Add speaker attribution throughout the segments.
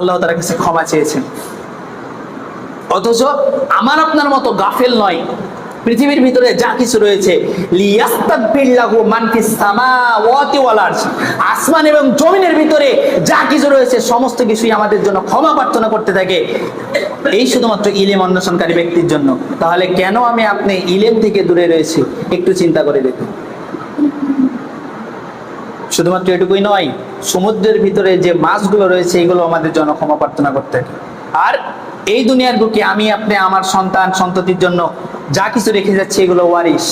Speaker 1: আল্লাহ তার কাছে ক্ষমা চেয়েছেন। অথচ আমার আপনার মতো গাফেল নয়। পৃথিবীর ভিতরে যা কিছু রয়েছে মান আসমান এবং জমিনের ভিতরে যা কিছু রয়েছে, সমস্ত কিছুই আমাদের জন্য ক্ষমা প্রার্থনা করতে থাকে। এই শুধুমাত্র ইলেম অন্বেষণকারী ব্যক্তির জন্য। তাহলে কেন আমি আপনি ইলেম থেকে দূরে রয়েছি? একটু চিন্তা করে দেখুন। শুধুমাত্র এটুকুই নয়, সমুদ্রের ভিতরে যে মাছগুলো রয়েছে, এগুলো আমাদের জন্য ক্ষমা প্রার্থনা করতে। আর এই দুনিয়ার বুকে আমি আপনি, আমার সন্তান, সন্ততির জন্য যা কিছু রেখে যাচ্ছি, এগুলো ওয়ারিশ।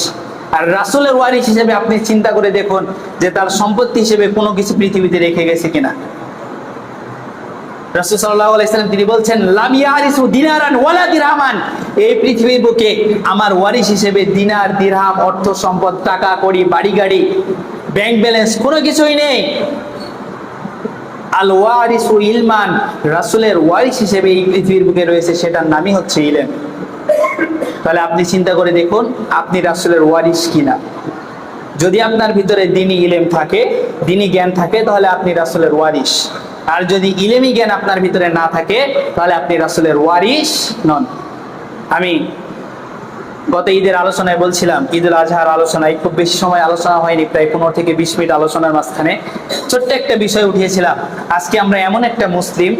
Speaker 1: আর রাসুলের ওয়ারিশ হিসেবে আপনি চিন্তা করে দেখুন যে তার সম্পত্তি হিসেবে কোনো কিছু পৃথিবীতে রেখে গেছে কিনা। তিনি বলছেন দিনারান এই পৃথিবীর বুকে আমার ওয়ারিশ হিসেবে দিনার দিরহাম, অর্থ সম্পদ, টাকা, কড়ি, বাড়ি, গাড়ি ব্যাংক ব্যালেন্স কোনো কিছুই নেই। আল ওয়ারিসু ইলমান, রাসুলের ওয়ারিস হিসেবে এই পৃথিবীর বুকে রয়েছে, সেটার নামই হচ্ছে ইলম। তাহলে আপনি চিন্তা করে দেখুন, আপনি রাসূলের ওয়ারিস কিনা। যদি আপনার ভিতরে দিনই ইলেম থাকে, দিনই জ্ঞান থাকে, তাহলে আপনি রাসূলের ওয়ারিস। আর যদি ইলেমি জ্ঞান আপনার ভিতরে না থাকে, তাহলে আপনি রাসূলের ওয়ারিস নন। আমি গত ঈদের আলোচনায় বলছিলাম ঈদুল আজহার আলোচনায় খুব বেশি সময় আলোচনা হয়নি, প্রায় পনেরো থেকে বিশ মিনিট আলোচনার মাঝখানে। ছোট্ট একটা বিষয় উঠিয়েছিলাম, আজকে আমরা এমন একটা মুসলিম,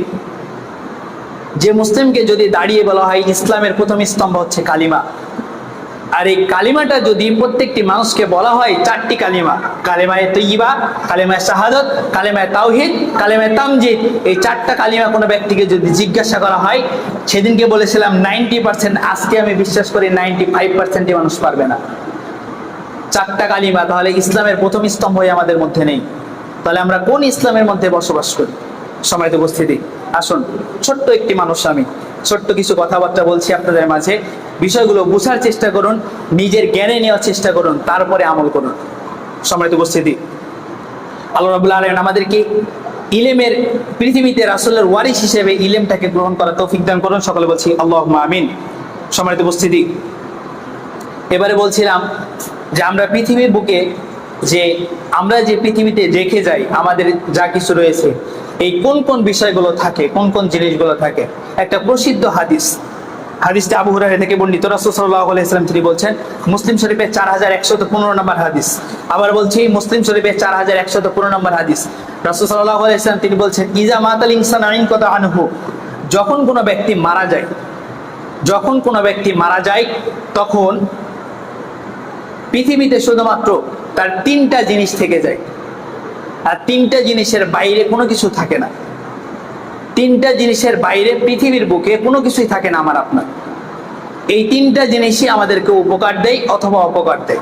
Speaker 1: যে মুসলিমকে যদি দাঁড়িয়ে বলা হয় ইসলামের প্রথম স্তম্ভ হচ্ছে কালিমা। আর এই কালিমাটা যদি প্রত্যেকটি মানুষকে বলা হয়, চারটি কালিমা। কালেমায় তৈবা কালেমায় শাহাদত, কালেমায় তাওহিদ, কালেমায় তামজিদ। এই চারটা কালিমা কোনো ব্যক্তিকে যদি জিজ্ঞাসা করা হয়, সেদিনকে বলেছিলাম, নাইনটি পার্সেন্ট আজকে আমি বিশ্বাস করি নাইনটি ফাইভ পার্সেন্টই মানুষ পারবে না। চারটা কালিমা, তাহলে ইসলামের প্রথম স্তম্ভই আমাদের মধ্যে নেই। তাহলে আমরা কোন ইসলামের মধ্যে বসবাস করি? সময় উপস্থিতি। আসুন, ছোট্ট একটি মানুষ আমি। ছোট্ট কিছু কথাবার্তা বলছি আপনাদের মাঝে। বিষয়গুলো বোঝার চেষ্টা করুন, নিজের জ্ঞানে নেওয়ার চেষ্টা করুন, তারপরে আমল করুন। সময় উপস্থিতি। আল্লাহ রাবুল্লাহ আলম আমাদেরকে ইলেমের, পৃথিবীতে রাসুলের ওয়ারিস হিসেবে ইলেমটাকে গ্রহণ করা তৌফিক দান করুন। সকলে বলছি আল্লাহ আমিন। সম্মানিত উপস্থিতি, এবারে বলছিলাম যে আমরা পৃথিবীর বুকে যে, আমরা যে পৃথিবীতে রেখে যাই, আমাদের যা কিছু রয়েছে এই কোন কোন বিষয়গুলো থাকে, কোন কোন জিনিসগুলো থাকে? একটা প্রসিদ্ধ হাদিস, হাদিসটা আবু হুরায়রা থেকে বর্ণিত। রাসূল সাল্লাল্লাহু তিনি বলছেন, মুসলিম শরীফের চার হাজার একশত পনেরো নম্বর হাদিস। আবার বলছি, মুসলিম শরীফের চার হাজার একশত পনেরো নম্বর হাদিস। সাল্লাল্লাহু আলাইহি তিনি বলছেন, ইজা মাতাল ইনসান আইন কথা আনহু? যখন কোনো ব্যক্তি মারা যায়, যখন কোনো ব্যক্তি মারা যায়, তখন পৃথিবীতে শুধুমাত্র তার তিনটা জিনিস থেকে যায়। আর তিনটা জিনিসের বাইরে কোনো কিছু থাকে না। তিনটা জিনিসের বাইরে পৃথিবীর বুকে কোনো কিছুই থাকে না আমার আপনার। এই তিনটা জিনিসই আমাদেরকে উপকার দেয় অথবা অপকার দেয়।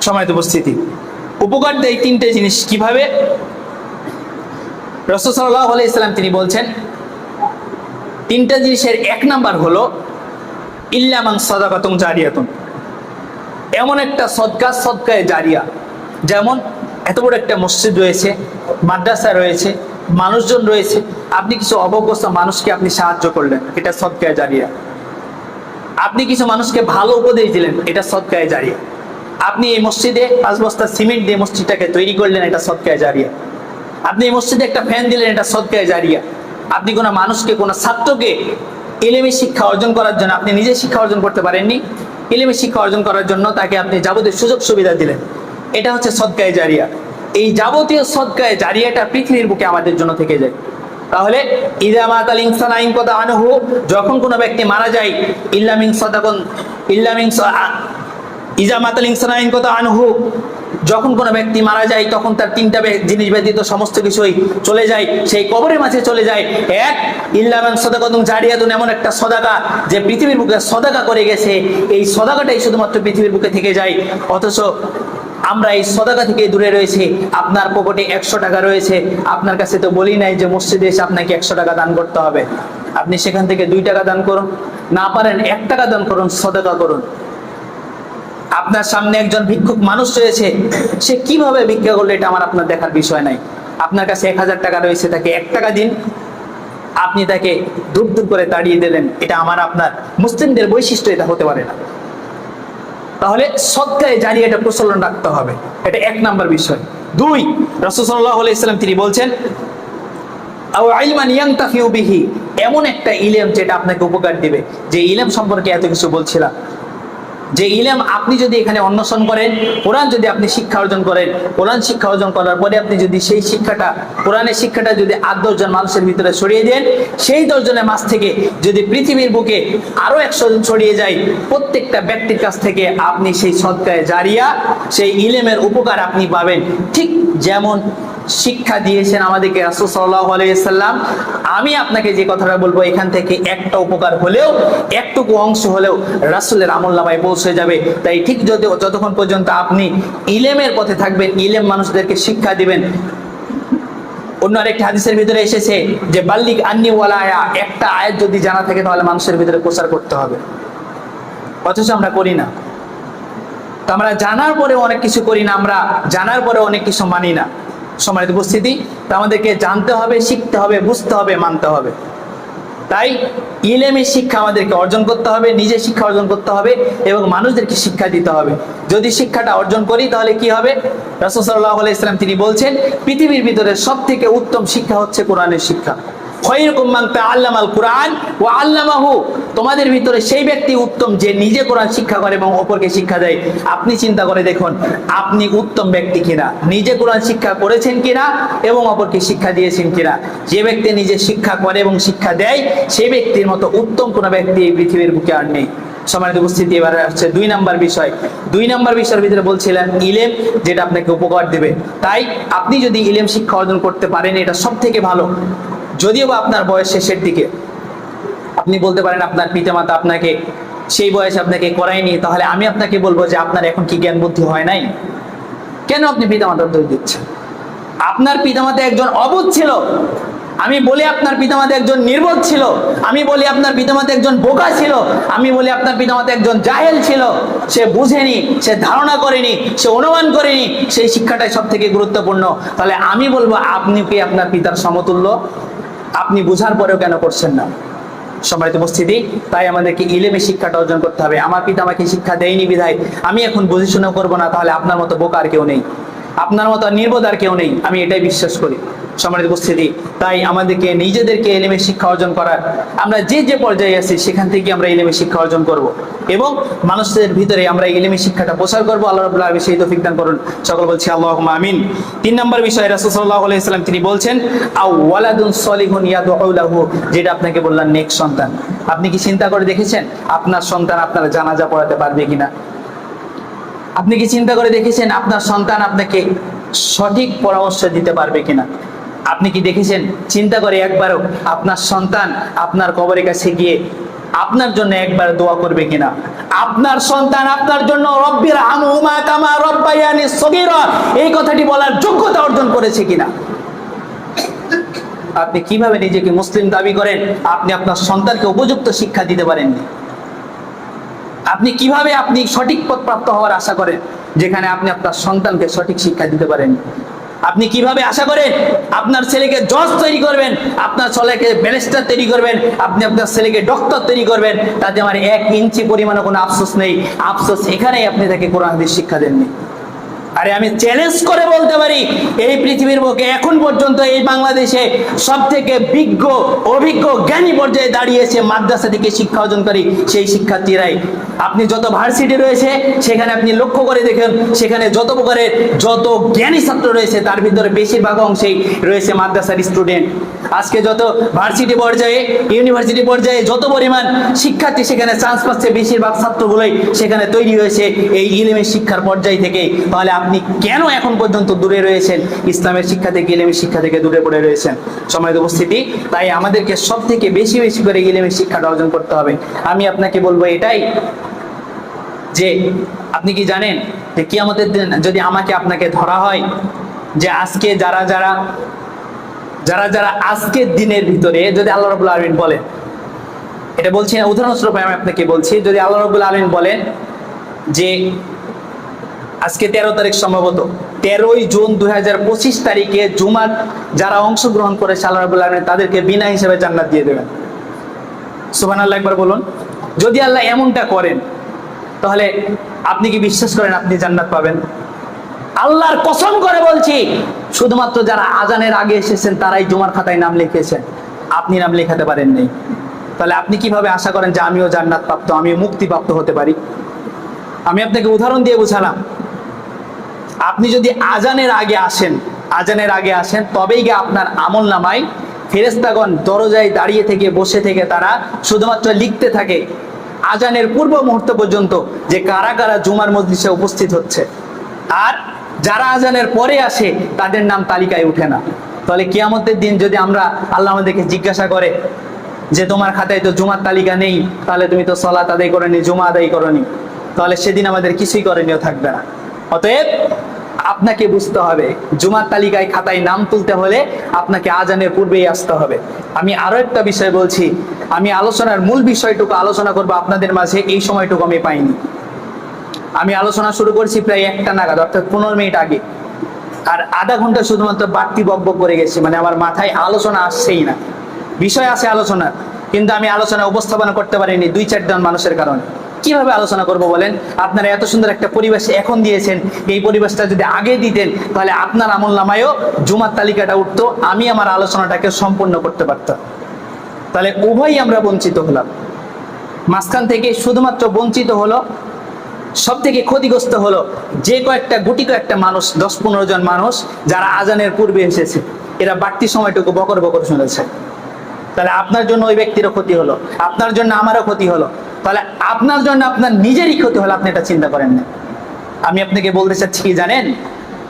Speaker 1: সময় উপস্থিতি। উপকার দেয় তিনটে জিনিস কীভাবে? রসদাল্লাহ ইসলাম তিনি বলছেন, তিনটা জিনিসের এক নাম্বার হলো ইল্লামাং সদাকাতুং জারিয়াতুন। এমন একটা সদকা সদকায় জারিয়া। যেমন এত বড় একটা মসজিদ রয়েছে, মাদ্রাসা রয়েছে, মানুষজন রয়েছে। আপনি কিছু অবগ্রস্ত মানুষকে আপনি সাহায্য করলেন, এটা সদকায় জারিয়া। আপনি কিছু মানুষকে ভালো উপদেশ দিলেন, এটা সৎকায় জারিয়া। আপনি এই মসজিদে পাঁচ বস্তা সিমেন্ট দিয়ে মসজিদটাকে তৈরি করলেন, এটা সদকায় জারিয়া। আপনি এই মসজিদে একটা ফ্যান দিলেন, এটা সৎকায় জারিয়া। আপনি কোনো মানুষকে, কোনো ছাত্রকে এলেমে শিক্ষা অর্জন করার জন্য আপনি নিজে শিক্ষা অর্জন করতে পারেননি। এলেমে শিক্ষা অর্জন করার জন্য তাকে আপনি যাবতীয় সুযোগ সুবিধা দিলেন। এটা হচ্ছে সদকায় জারিয়া। এই যাবতীয় সদকায় জারিয়াটা পৃথিবীর বুকে আমাদের জন্য থেকে যায়। তাহলে ইদামাত আল ইনসান আইন কথা আনহু, যখন কোনো ব্যক্তি মারা যায় ইল্লামিং সদাকন ইল্লামিং ইজামাত আল ইনসান আইন কথা আনহু, যখন কোনো ব্যক্তি মারা যায়, তখন তার তিনটা জিনিস ব্যতীত সমস্ত কিছুই চলে যায়, সেই কবরের মাঝে চলে যায়। এক ইল্লামান সদাকতুম জারিয়াতুন, এমন একটা সদাকা যে পৃথিবীর বুকে সদাকা করে গেছে। এই সদাকাটাই শুধুমাত্র পৃথিবীর বুকে থেকে যায়। অথচ আমরা এই সদাকা থেকে দূরে রয়েছে। আপনার পকেটে একশো টাকা রয়েছে। আপনার কাছে তো বলি নাই যে মসজিদে এসে আপনাকে একশো টাকা দান করতে হবে। আপনি সেখান থেকে দুই টাকা দান করুন। না পারেন এক টাকা দান করুন, সদাকা করুন। আপনার সামনে একজন ভিক্ষুক মানুষ রয়েছে, সে কীভাবে ভিক্ষা করলে এটা আমার আপনার দেখার বিষয় নাই। আপনার কাছে এক হাজার টাকা রয়েছে, তাকে এক টাকা দিন। আপনি তাকে দূর দূর করে তাড়িয়ে দিলেন। এটা আমার আপনার মুসলিমদের বৈশিষ্ট্য, এটা হতে পারে না। তাহলে সৎকায় জানিয়ে এটা প্রচলন রাখতে হবে। এটা এক নাম্বার বিষয়। দুই রসুল্লাহ ইসলাম তিনি বলছেন এমন একটা ইলেম যেটা আপনাকে উপকার দিবে। যে ইলেম সম্পর্কে এত কিছু বলছিলাম। যে ইলেম আপনি যদি এখানে অন্বেষণ করেন, কোরআন যদি আপনি শিক্ষা অর্জন করেন, কোরআন শিক্ষা অর্জন করার পরে আপনি যদি সেই শিক্ষাটা, কোরআনের শিক্ষাটা যদি আট দশজন মানুষের ভিতরে ছড়িয়ে দেন, সেই দশজনের মাছ থেকে যদি পৃথিবীর বুকে আরও একশো জন ছড়িয়ে যায়, প্রত্যেকটা ব্যক্তির কাছ থেকে আপনি সেই সৎকায় জারিয়া, সেই ইলেমের উপকার আপনি পাবেন। ঠিক যেমন শিক্ষা দিয়েছেন আমাদেরকে রাসূল সাল্লাল্লাহু আলাইহি সাল্লাম। আমি আপনাকে যে কথাটা বলব, এখান থেকে একটা উপকার হলেও, একটুকু অংশ হলেও রাসূলের আমল নামায় পৌঁছে যাবে। তাই ঠিক যদি যতক্ষণ পর্যন্ত আপনি ইলেমের পথে থাকবেন, ইলেম মানুষদেরকে শিক্ষা দিবেন। অন্য আরেকটি হাদিসের ভিতরে এসেছে যে বাল্লিক আন্নি ওয়ালা আয়া, একটা আয়াত যদি জানা থাকে, তাহলে মানুষের ভিতরে প্রচার করতে হবে। অথচ আমরা করি না। তো আমরা জানার পরে অনেক কিছু করি না, আমরা জানার পরে অনেক কিছু মানি না। সম্মানিত উপস্থিতি, তা আমাদেরকে জানতে হবে, শিখতে হবে, বুঝতে হবে, মানতে হবে। তাই ইলেমের শিক্ষা আমাদেরকে অর্জন করতে হবে, নিজে শিক্ষা অর্জন করতে হবে এবং মানুষদেরকে শিক্ষা দিতে হবে। যদি শিক্ষাটা অর্জন করি, তাহলে কি হবে? রাসূলুল্লাহ ইসলাম তিনি বলছেন, পৃথিবীর ভিতরে সব থেকে উত্তম শিক্ষা হচ্ছে কোরআনের শিক্ষা। খৈরকুম মান তাআল্লামাল কুরআন ওয়া তোমাদের ভিতরে সেই ব্যক্তি উত্তম যে নিজে কোরআন শিক্ষা করে এবং অপরকে শিক্ষা দেয়। আপনি চিন্তা করে দেখুন, আপনি উত্তম ব্যক্তি কিনা? নিজে কোরআন শিক্ষা করেছেন কিনা এবং অপরকে শিক্ষা দিয়েছেন কিনা? যে ব্যক্তি নিজে শিক্ষা করে এবং শিক্ষা দেয়, সেই ব্যক্তির মতো উত্তম কোনো ব্যক্তি এই পৃথিবীর বুকে আর নেই। সম্মানিত উপস্থিতি, এবার হচ্ছে দুই নাম্বার বিষয়। দুই নাম্বার বিষয়ের ভিতরে বলছিলেন ইলেম, যেটা আপনাকে উপকার দেবে। তাই আপনি যদি ইলেম শিক্ষা অর্জন করতে পারেন, এটা সব থেকে ভালো। যদিও বা আপনার বয়স শেষের দিকে, আপনি বলতে পারেন আপনার পিতামাতা আপনাকে সেই বয়সে আপনাকে করায়নি, তাহলে আমি আপনাকে বলব যে আপনার এখন কি জ্ঞান বুদ্ধি হয় নাই? কেন আপনি পিতামাতার দোষ দিচ্ছেন? আপনার পিতামাতা একজন অবুধ ছিল, আমি বলি আপনার পিতামাতা একজন নির্বোধ ছিল, আমি বলি আপনার পিতামাতা একজন বোকা ছিল, আমি বলি আপনার পিতামাতা একজন জাহেল ছিল, সে বুঝেনি, সে ধারণা করেনি, সে অনুমান করেনি, সেই শিক্ষাটাই সব থেকে গুরুত্বপূর্ণ। তাহলে আমি বলব, আপনি কি আপনার পিতার সমতুল্য? আপনি বুঝার পরেও কেন করছেন না? সম্মানিত উপস্থিতি, তাই আমাদেরকে ইলেমে শিক্ষাটা অর্জন করতে হবে। আমার পিতা আমাকে শিক্ষা দেয়নি বিধায়, আমি এখন বুঝে শোনা করব না, তাহলে আপনার মতো বোকার কেউ নেই। আপনার মতো নির্বোধ আর কেউ নেই, আমি এটাই বিশ্বাস করি। সম্মানিত উপস্থিতি, তাই আমাদেরকে নিজেদেরকে এলেমে শিক্ষা অর্জন করার, আমরা যে যে পর্যায়ে আছি, সেখান থেকে আমরা এলেমে শিক্ষা অর্জন করব এবং মানুষদের ভিতরে আমরা এলেমে শিক্ষাটা প্রচার করব। আল্লাহ রবুল্লাহ সেই তৌফিক দান করুন। সকল বলছি আল্লাহ আমিন। তিন নম্বর বিষয় রাসুসাল্লাহ তিনি বলছেন যেটা আপনাকে বললাম নেক সন্তান। আপনি কি চিন্তা করে দেখেছেন আপনার সন্তান আপনার জানাজা পড়াতে পারবে কিনা? আপনি কি চিন্তা করে দেখেছেন আপনার সন্তান আপনাকে সঠিক পরামর্শ দিতে পারবে কিনা? আপনি কি দেখেছেন? চিন্তা করে একবারও আপনার সন্তান আপনার কবরের কাছে গিয়ে আপনার জন্য একবার দোয়া করবে কিনা? আপনার সন্তান আপনার জন্য রব্বির আমহুমা কামা রব্বায়ানি সগীরা। এই কথাটি বলার যোগ্যতা অর্জন করেছে কিনা? আপনি কীভাবে নিজেকে মুসলিম দাবি করেন? আপনি আপনার সন্তানকে উপযুক্ত শিক্ষা দিতে পারেননি। আপনি কীভাবে আপনি সঠিক পথ প্রাপ্ত হওয়ার আশা করেন? যেখানে আপনি আপনার সন্তানকে সঠিক শিক্ষা দিতে পারেন আপনি কীভাবে আশা করেন? আপনার ছেলেকে জজ তৈরি করবেন, আপনার ছেলেকে ব্যারিস্টার তৈরি করবেন, আপনি আপনার ছেলেকে ডক্টর তৈরি করবেন, তাতে আমার এক ইঞ্চি পরিমাণে কোনো আফসোস নেই। আফসোস এখানেই আপনি তাকে কোরআন শিক্ষা দেননি। আরে আমি চ্যালেঞ্জ করে বলতে পারি, এই পৃথিবীর বুকে এখন পর্যন্ত এই বাংলাদেশে সব থেকে বিজ্ঞ, অভিজ্ঞ, জ্ঞানী পর্যায়ে দাঁড়িয়েছে মাদ্রাসা থেকে শিক্ষা অর্জনকারী সেই শিক্ষার্থীরাই। আপনি যত ভার্সিটি রয়েছে, সেখানে আপনি লক্ষ্য করে দেখেন, সেখানে যত প্রকারের যত জ্ঞানী ছাত্র রয়েছে, তার ভিতরে বেশিরভাগ অংশেই রয়েছে মাদ্রাসার স্টুডেন্ট আজকে যত ভার্সিটি পর্যায়ে ইউনিভার্সিটি পর্যায়ে যত পরিমাণ শিক্ষার্থী সেখানে চান্স পাচ্ছে, বেশিরভাগ ছাত্রগুলোই সেখানে তৈরি হয়েছে এই ইলিমের শিক্ষার পর্যায় থেকে তাহলে আপনি কেন এখন পর্যন্ত দূরে রয়েছেন? ইসলামের শিক্ষা থেকে ইলেমের শিক্ষা থেকে দূরে পড়ে রয়েছেন। সময়ের উপস্থিতি, তাই আমাদেরকে সব থেকে বেশি বেশি করে ইলেমের শিক্ষাটা অর্জন করতে হবে। আমি আপনাকে বলব এটাই যে, আপনি কি জানেন যে কি আমাদের যদি আমাকে আপনাকে ধরা হয়, যে আজকে যারা যারা যারা যারা আজকের দিনের ভিতরে, যদি আল্লাহ রবুল আলমিন বলেন, এটা বলছি না, উদাহরণস্বরূপ আমি আপনাকে বলছি, যদি আল্লাহ রবুল্লা আলমিন বলেন যে আজকে তেরো তারিখ সম্ভবত। তেরোই জুন দুই হাজার পঁচিশ তারিখে জুমার যারা অংশগ্রহণ করে রবুল্লা আলমিন, তাদেরকে বিনা হিসেবে জান্নাত দিয়ে দেবেন। সুবান আল্লাহ একবার বলুন, যদি আল্লাহ এমনটা করেন, তাহলে আপনি কি বিশ্বাস করেন আপনি জান্নাত পাবেন? আল্লাহর কসম করে বলছি, শুধুমাত্র যারা আজানের আগে এসেছেন, তারাই জুমার খাতায় নাম লিখেছেন। আপনি নাম লেখাতে পারেন নাই তাহলে আপনি কীভাবে আশা করেন যে আমিও জান্নাত প্রাপ্ত আমিও মুক্তিপ্রাপ্ত হতে পারি? আমি আপনাকে উদাহরণ দিয়ে বোঝালাম। আপনি যদি আজানের আগে আসেন, আজানের আগে আসেন, তবেই গিয়ে আপনার আমল নামায়। ফেরেস্তাগণ দরজায় দাঁড়িয়ে থেকে, বসে থেকে তারা শুধুমাত্র লিখতে থাকে, আজানের পূর্ব মুহূর্ত পর্যন্ত যে কারা কারা জুমার মজলিসে উপস্থিত হচ্ছে। আর যারা আজানের পরে আসে, তাদের নাম তালিকায় উঠে না। তাহলে কিয়ামতের দিন যদি আমরা আল্লাহ আমাদেরকে জিজ্ঞাসা করে যে, তোমার খাতায় তো জুমার তালিকা নেই, তাহলে তুমি তো সলাত আদায় করনি, জুমা আদায় করনি। তাহলে সেদিন আমাদের কিছুই করণীয় থাকবে না। অতএব আপনাকে বুঝতে হবে। জুমার তালিকায় খাতায় নাম তুলতে হলে আপনাকে আজানের পূর্বেই আসতে হবে। আমি আরও একটা বিষয় বলছি। আমি আলোচনার মূল বিষয়টুকু আলোচনা করব আপনাদের মাঝে, এই সময়টুকু আমি পাইনি। আমি আলোচনা শুরু করছি প্রায় একটা নাগাদ, অর্থাৎ পনেরো মিনিট আগে। আর আধা ঘণ্টা শুধুমাত্র বাড়তি বকবক করে গেছি মানে আমার মাথায় আলোচনা আসছেই না। বিষয় আছে আলোচনা কিন্তু আমি আলোচনা উপস্থাপনা করতে পারিনি দুই চারজন মানুষের কারণে। কীভাবে আলোচনা করব বলেন? আপনারা এত সুন্দর একটা পরিবেশ এখন দিয়েছেন। এই পরিবেশটা যদি আগে দিতেন, তাহলে আপনার আমল নামায়ও জুমার তালিকাটা উঠতো, আমি আমার আলোচনাটাকে সম্পূর্ণ করতে পারতাম। তাহলে উভয়ই আমরা বঞ্চিত হলাম। মাঝখান থেকে শুধুমাত্র বঞ্চিত হলো সব থেকে ক্ষতিগ্রস্ত হলো যে কয়েকটা গুটি কয়েকটা মানুষ, দশ পনেরো জন মানুষ, যারা আজানের পূর্বে এসেছে। এরা বাড়তি সময়টুকু বকর বকর শুনেছে। তাহলে আপনার জন্য ওই ব্যক্তিরও ক্ষতি হলো, আপনার জন্য আমারও ক্ষতি হলো। তাহলে আপনার জন্য আপনার নিজেরই ক্ষতি হলে আপনি এটা চিন্তা করেন না। আমি আপনাকে বলতে চাচ্ছি জানেন?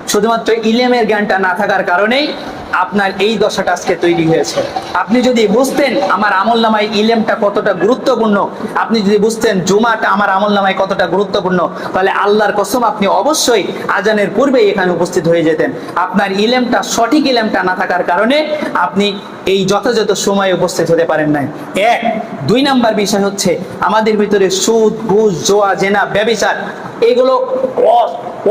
Speaker 1: শুধুমাত্র ইলেমের জ্ঞানটা না থাকার কারণেই আপনার এই দশাটা আজকে তৈরি হয়েছে। আপনি যদি বুঝতেন আমার আমল নামায় ইলেমটা কতটা গুরুত্বপূর্ণ, আপনি যদি বুঝতেন জুমাটা আমার আমল নামায় কতটা গুরুত্বপূর্ণ, তাহলে আল্লাহর কসম আপনি অবশ্যই আজানের পূর্বেই এখানে উপস্থিত হয়ে যেতেন। আপনার ইলেমটা, সঠিক ইলেমটা না থাকার কারণে আপনি এই যথাযথ সময়ে উপস্থিত হতে পারেন নাই। এক, দুই নাম্বার বিষয় হচ্ছে আমাদের ভিতরে সুদ, ঘুষ, জোয়া, জেনা, ব্যবিচার, এগুলো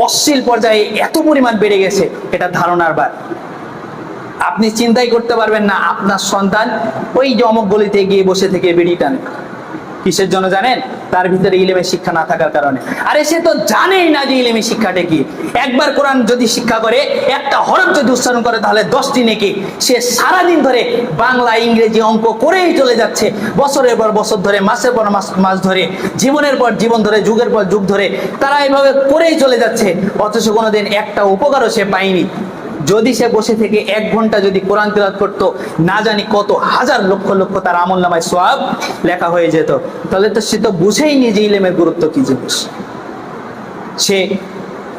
Speaker 1: অশ্লীল পর্যায়ে এত পরিমাণ বেড়ে গেছে, এটা ধারণার বার। আপনি চিন্তাই করতে পারবেন না, আপনার সন্তান ওই যে অমুক গলিতে গিয়ে বসে থেকে বেড়ি টান। কিসের জন্য জানেন? তার ভিতরে ইলেমের শিক্ষা না থাকার কারণে। আরে সে তো জানেই না যে ইলেমের শিক্ষাটা কি। একবার কোরআন যদি শিক্ষা করে, একটা হরফ যদি উচ্চারণ করে, তাহলে দশটি নেকি সে সারাদিন ধরে বাংলা, ইংরেজি অঙ্ক করেই চলে যাচ্ছে। বছরের পর বছর ধরে, মাসের পর মাস মাস ধরে, জীবনের পর জীবন ধরে, যুগের পর যুগ ধরে, তারা এইভাবে করেই চলে যাচ্ছে। অথচ কোনোদিন একটা উপকারও সে পায়নি। যদি সে বসে থেকে এক ঘণ্টা যদি কোরআন তেলাওয়াত করতো, না জানি কত হাজার লক্ষ লক্ষ তার আমল নামায় সব লেখা হয়ে যেত। তাহলে তো সে তো বুঝেই নি যে ইলেমের গুরুত্ব কি জিনিস। সে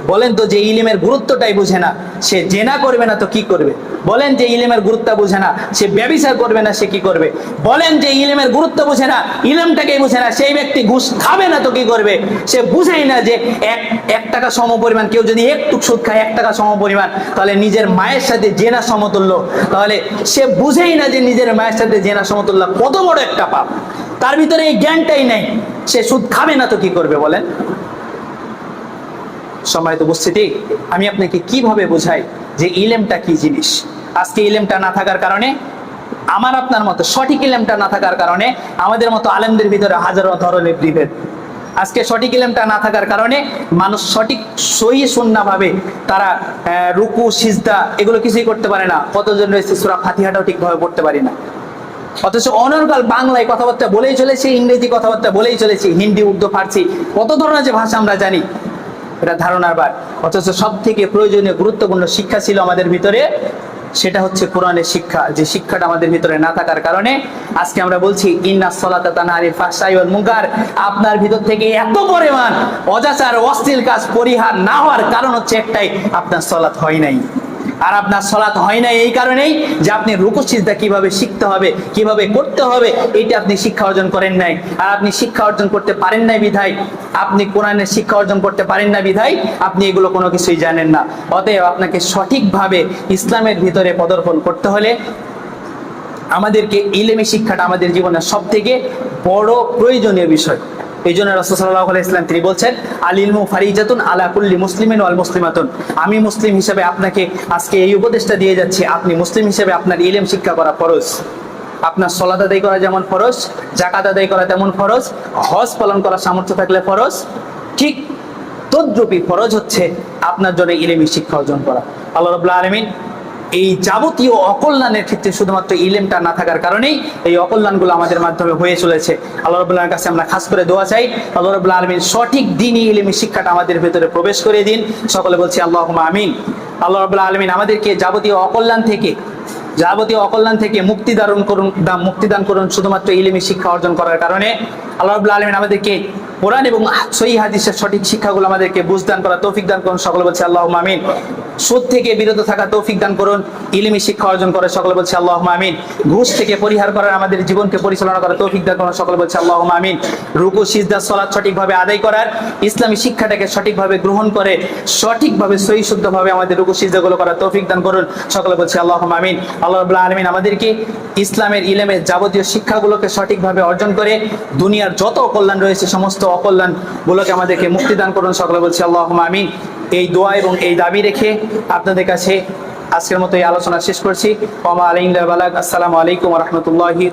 Speaker 1: বলেন তো যে ইলেমের গুরুত্বটাই বুঝে না। সে জেনা করবে না তো কি করবে? বলেন যে ইলেমের গুরুত্ব বুঝে না, সে ব্যবসা করবে না, সে কি করবে? বলেন যে ইলেমের গুরুত্ব বুঝে না, ইলমটাকেই বুঝে না, সেই ব্যক্তি ঘুষ খাবে না তো কি করবে? সে বুঝেই না যে এক এক টাকা সম পরিমাণ, কেউ যদি একটু সুদ খায়, এক টাকা সম পরিমাণ, তাহলে নিজের মায়ের সাথে জেনা সমতুল্য। তাহলে সে বুঝেই না যে নিজের মায়ের সাথে জেনা সমতুল্য, কত বড় একটা পাপ। তার ভিতরে এই জ্ঞানটাই নেই, সে সুদ খাবে না তো কি করবে বলেন? সময় সম্মানিত উপস্থিতি, আমি আপনাকে কীভাবে বোঝাই যে ইলেমটা কি জিনিস? আজকে ইলেমটা না থাকার কারণে, আমার আপনার মতো সঠিক ইলেমটা না থাকার কারণে, আমাদের মতো আলেমদের ভিতরে হাজারো ধরনের বিভেদ। আজকে সঠিক ইলেমটা না থাকার কারণে, মানুষ সঠিক সহি ভাবে তারা রুকু, সিজদা এগুলো কিছুই করতে পারে না। কতজন রয়েছে সুরা ফাতিহাটাও ঠিকভাবে পড়তে পারি না। অথচ অনর্গল বাংলায় কথাবার্তা বলেই চলেছি, ইংরেজি কথাবার্তা বলেই চলেছি, হিন্দি, উর্দু, ফার্সি, কত ধরনের যে ভাষা আমরা জানি, এটা ধারণার বার। অথচ সব থেকে প্রয়োজনীয়, গুরুত্বপূর্ণ শিক্ষা ছিল আমাদের ভিতরে সেটা হচ্ছে কোরআনের শিক্ষা। যে শিক্ষাটা আমাদের ভিতরে না থাকার কারণে আজকে আমরা বলছি, ইন্না সলাতা ওয়াল মুনকার। আপনার ভিতর থেকে এত পরিমাণ অজাচার, অশ্লীল কাজ, পরিহার না হওয়ার কারণ হচ্ছে একটাই, আপনার সলাৎ হয় নাই। আর আপনার সলাৎ হয় না এই কারণেই যে আপনি রুকু সিজদা কীভাবে শিখতে হবে, কীভাবে করতে হবে এটা আপনি শিক্ষা অর্জন করেন নাই। আর আপনি শিক্ষা অর্জন করতে পারেন নাই বিধায়, আপনি কোরআনের শিক্ষা অর্জন করতে পারেন না বিধায়, আপনি এগুলো কোনো কিছুই জানেন না। অতএব আপনাকে সঠিকভাবে ইসলামের ভিতরে পদার্পণ করতে হলে আমাদেরকে ইলেমি শিক্ষাটা আমাদের জীবনের সব থেকে বড় প্রয়োজনীয় বিষয়। এই জন্য রসদাল্লাহ ইসলাম তিনি বলছেন আল ইলমু ফারিজাতুন আলা কুল্লি মুসলিমিন ওয়াল মুসলিমাতুন। আমি মুসলিম হিসেবে আপনাকে আজকে এই উপদেশটা দিয়ে যাচ্ছি, আপনি মুসলিম হিসেবে আপনার ইলেম শিক্ষা করা ফরজ। আপনার সলাত আদায় করা যেমন ফরজ জাকাত আদায় করা তেমন ফরজ, হজ পালন করার সামর্থ্য থাকলে ফরজ। ঠিক তদ্রূপী ফরজ হচ্ছে আপনার জন্য ইলেমি শিক্ষা অর্জন করা। আল্লাহ রবুল্লা আলমিন এই যাবতীয় অকল্যাণের ক্ষেত্রে শুধুমাত্র ইলেমটা না থাকার কারণেই এই অকল্যাণগুলো আমাদের মাধ্যমে হয়ে চলেছে। আল্লাহ রবুল্লাহর কাছে আমরা খাস করে দোয়া চাই। আল্লাহ রবুল্লাহ আলমিন সঠিক দিনই ইলেমি শিক্ষাটা আমাদের ভেতরে প্রবেশ করে দিন। সকলে বলছি আল্লাহ আমিন। আল্লাহ রবুল্লাহ আলমিন আমাদেরকে যাবতীয় অকল্যাণ থেকে, যাবতীয় অকল্যাণ থেকে মুক্তি দারণ করুন মুক্তিদান করুন শুধুমাত্র ইলিমি শিক্ষা অর্জন করার কারণে। আল্লাহ রাব্বুল আলমিন আমাদেরকে কোরআন এবং সহি হাদিসের সঠিক শিক্ষাগুলো আমাদেরকে বুঝদান করা তৌফিক দান করুন। সকলে বলছে আল্লাহ মামিন সুদ থেকে বিরত থাকা তৌফিক দান করুন। ইলিমি শিক্ষা অর্জন করে সকলে বলছে আল্লাহ মামিন ঘুষ থেকে পরিহার করার আমাদের জীবনকে পরিচালনা করা তৌফিক দান করুন। সকলে বলছে আল্লাহ আমিন। রুকু, সিজদা, সলাৎ সঠিকভাবে আদায় করার, ইসলামী শিক্ষাটাকে সঠিকভাবে গ্রহণ করে, সঠিকভাবে সহি শুদ্ধভাবে আমাদের রুকু, সিজদাগুলো করা তৌফিক দান করুন। সকলে বলছে আল্লাহ মামিন আল্লাহ রাব্বুল আলামিন আমাদেরকে ইসলামের ইলেমের যাবতীয় শিক্ষাগুলোকে সঠিকভাবে অর্জন করে, দুনিয়ার যত কল্যাণ রয়েছে, সমস্ত অকল্যাণ গুলোকে আমাদেরকে মুক্তি দান করুন। সকলে বলছি আল্লাহ আমিন। এই দোয়া এবং এই দাবি রেখে আপনাদের কাছে আজকের মতো এই আলোচনা শেষ করছি। ওমা আসসালামু আলাইকুম রহমতুল্লাহি